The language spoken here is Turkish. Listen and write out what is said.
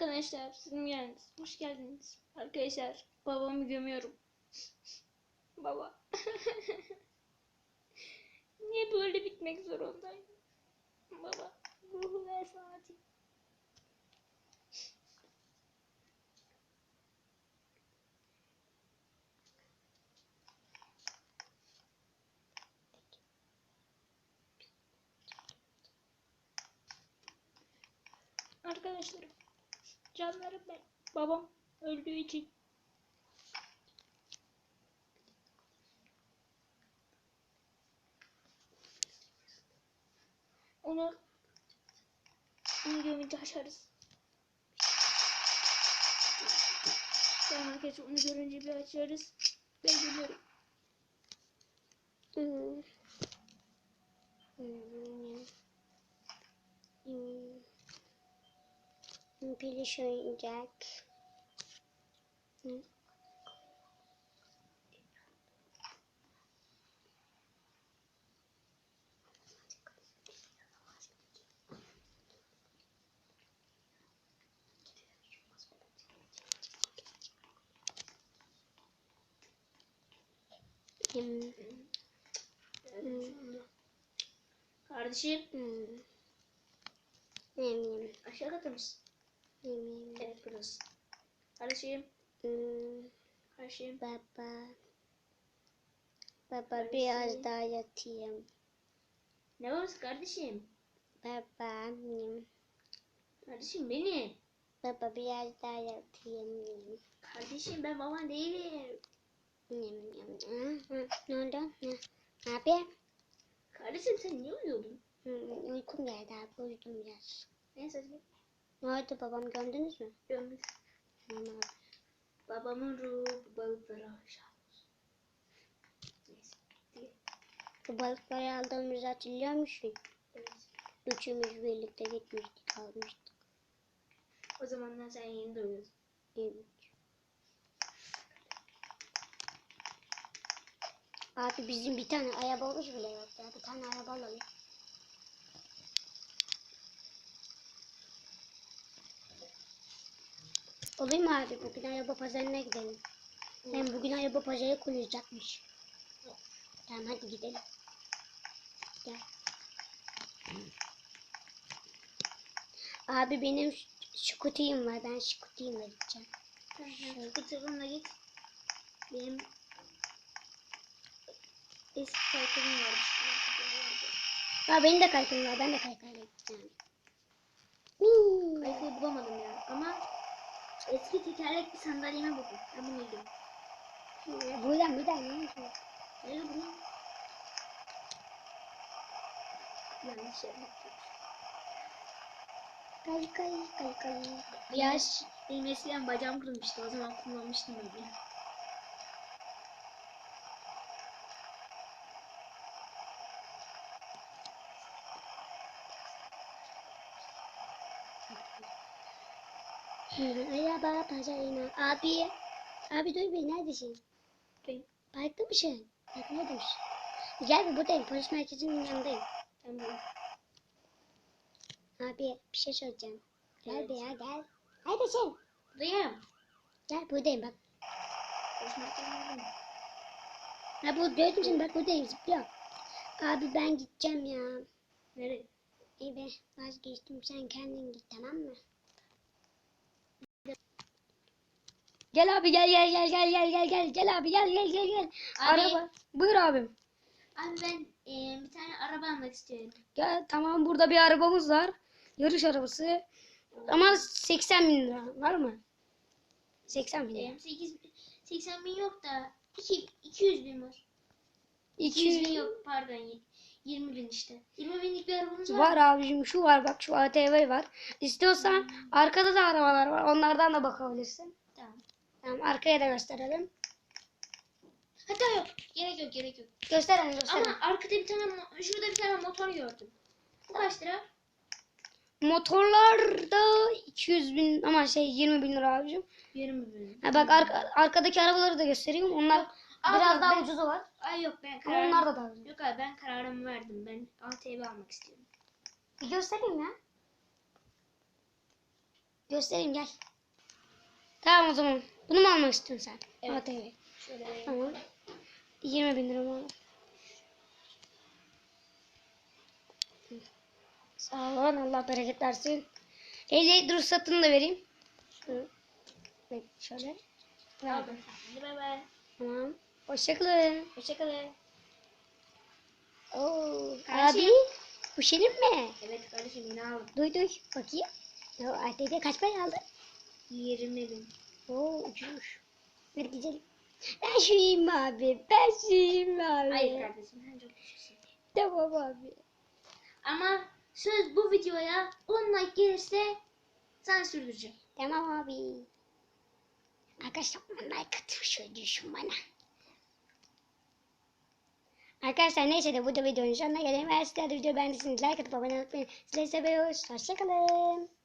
arkadaşlar. Sizin geldiniz. Hoş geldiniz. Arkadaşlar babamı gömüyorum. Baba. Niye böyle bitmek zorundaydı? Baba. Ruhu ver saati. Arkadaşlarım. Canlarım ben. Babam öldüğü için. Onu onu gömünce açarız. Tamam arkadaşlar onu görünce bir açarız. Ben geliyorum. yaşanacak. Hı. Hmm. Hmm. Kardeşim. Hmm. Ne bileyim. Aşağıda mısın? Yem yem. Evet burası. Kardeşim. Hmm. Kardeşim. Baba. Baba Kardeşim. biraz daha yatayım. Ne babası kardeşim? Baba. yem. Kardeşim benim. Baba biraz daha yatayım. Kardeşim ben baban değilim. Ne oldu? Ne? Yapayım? Kardeşim sen niye uyuyordun? Hmm, uykum geldi abi uyudum biraz. Neyse hadi Ne oldu babam gömdünüz mü? gömdük. Tamam abi. Babamın ruhu bu balıklara aşağı olsun. Neyse. Balıkları aldığımızı hatırlıyor musun? Evet. Üçümüz birlikte gitmiştik almıştık. O zamanlar sen yeni doğuyordun. Evet. Abi bizim bir tane arabamız bile yok ya. Bir tane araba alalım. Mu abi? Bugün araba pazarına gidelim. Hem bugün araba pazarı kurulacakmış. Tamam hadi gidelim. Gel. Abi benim scooter'ım var. Ben scooter'ımla gideceğim. Tamam. Skuterımla git. Benim eski kaykılım varmış. Ya benim de kaykım var. Ben de kaykayla gideceğim. Kaykıyı bulamadım ya. Ama Eski tekerlek bir sandalyeme buldum. Ben bunu buldum. Buradan buradan ne yapıyorsun? Nereye buradan? Yanlış yere Kay kay kay kay. Yaş benim eskiden bacağım kırılmıştı. O zaman kullanmıştım bunu. Araba pazarına. Abi. Abi dur bir neredesin? Ben Parkta mısın? Park neredesin? Gel bir buradayım. Polis merkezinin yanındayım. tamam. Abi bir şey söyleyeceğim. Gel Evet. bir ya gel. Neredesin? Buradayım. Gel buradayım bak. Konuşmak istemiyorum. Ha bu gördüm seni bak buradayım zıplıyor. Abi ben gideceğim ya. Nereye? İyi be vazgeçtim sen kendin git tamam mı? Gel abi gel gel gel gel gel gel gel gel abi gel gel gel gel. Abi. Araba. Buyur abim. Abi ben e, bir tane araba almak istiyorum. Gel tamam burada bir arabamız var. Yarış arabası. Ama 80 bin lira var mı? 80 bin lira. E, 8, 80 bin yok da 2, 200 bin var. 200 bin 200 yok pardon. y- 20 bin işte. 20 binlik bir arabamız var. var abicim şu var bak şu ATV var. İstiyorsan arkada da arabalar var. Onlardan da bakabilirsin. Tamam. Tamam arkaya da gösterelim. Hatta yok. Gerek yok gerek yok. Gösterelim gösterelim. Ama arkada bir tane şurada bir tane motor gördüm. Bu kaç lira? Motorlar da 200 bin ama şey 20 bin lira abicim. 20 bin. Ha bak arka- arkadaki arabaları da göstereyim. Onlar Abi biraz daha ben- ucuzu var. Ay yok ben Ama kararımı... onlar da daha ucuz. Yok abi ben kararımı verdim. Ben ATV almak istiyorum. Bir göstereyim ya. Göstereyim gel. Tamam o zaman. Bunu mu almak istiyorsun sen? Evet. ATV. Şöyle. Tamam. 20 bin lira mı? Sağ olun. Allah bereket versin. Ehliyet ruhsatını da vereyim. Şöyle. Bay. Tamam. Hoşçakalın. Hoşçakalın. Oo, Kardeşim. abi senin mi? Evet kardeşim yine aldım. Duy duy bakayım. Ya ATV kaç para aldın? 20 bin. Oo ucuzmuş. Hadi gidelim. Ben şu yiyeyim abi. Ben şu yiyeyim abi. Hayır kardeşim sen çok küçüksün. Tamam abi. Ama söz bu videoya 10 like gelirse sen sürdüreceğim. Tamam abi. Arkadaşlar like atın düşün bana. Arkadaşlar neyse de bu da videonun sonuna gelelim. Eğer sizler de videoyu beğendiyseniz like atıp abone olmayı unutmayın. Sizleri seviyoruz. Hoşçakalın.